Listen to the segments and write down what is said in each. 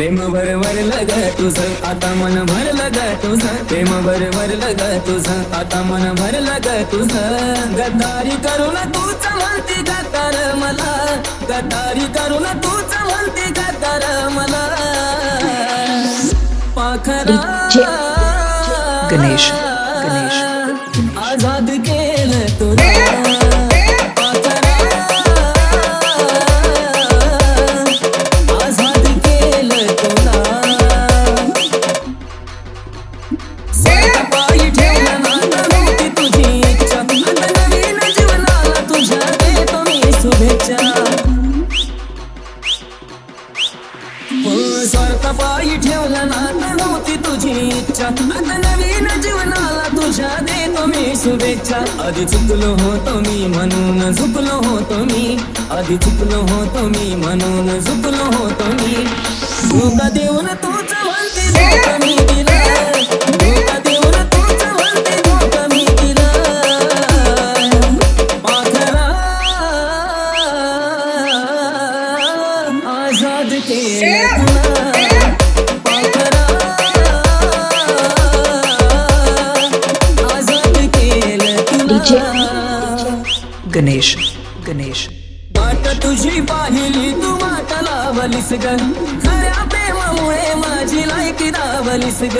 प्रेम भर भरलं ग तुझं आता मन भरलं ग तुझं. प्रेम भर भरलं ग तुझं आता मन भरलं ग तुझं. गद्दारी करून तू म्हणते गद्दार मला. गद्दारी करून तू म्हणते गद्दार मला. पाखरा. गणेश, ठेवलं नातं नव्हती तुझी इच्छा आता नवीन जीवनाला तुझ्या मी आधी चुकलो होतो मी म्हणून झुकलो होतो मी आधी चुकलो होतो मी म्हणून झुकलो होतो मी धोका देऊन तूच गणेश गणेश। तुझी पाहिली, तू वाट लावलीस ग. खऱ्या प्रेमामुळे माझी लायकी दावलीस ग.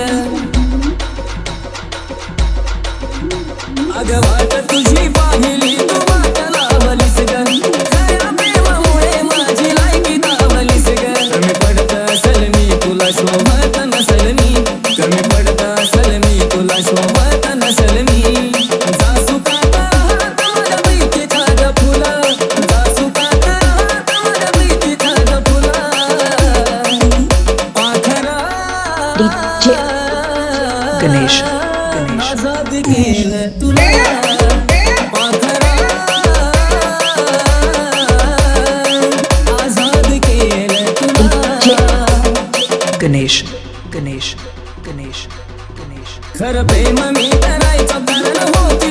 अग वाट तुझी गणेश, गणेश, गणेश गणेश गणेश गणेश. खरं प्रेम मी करायचं कारण होती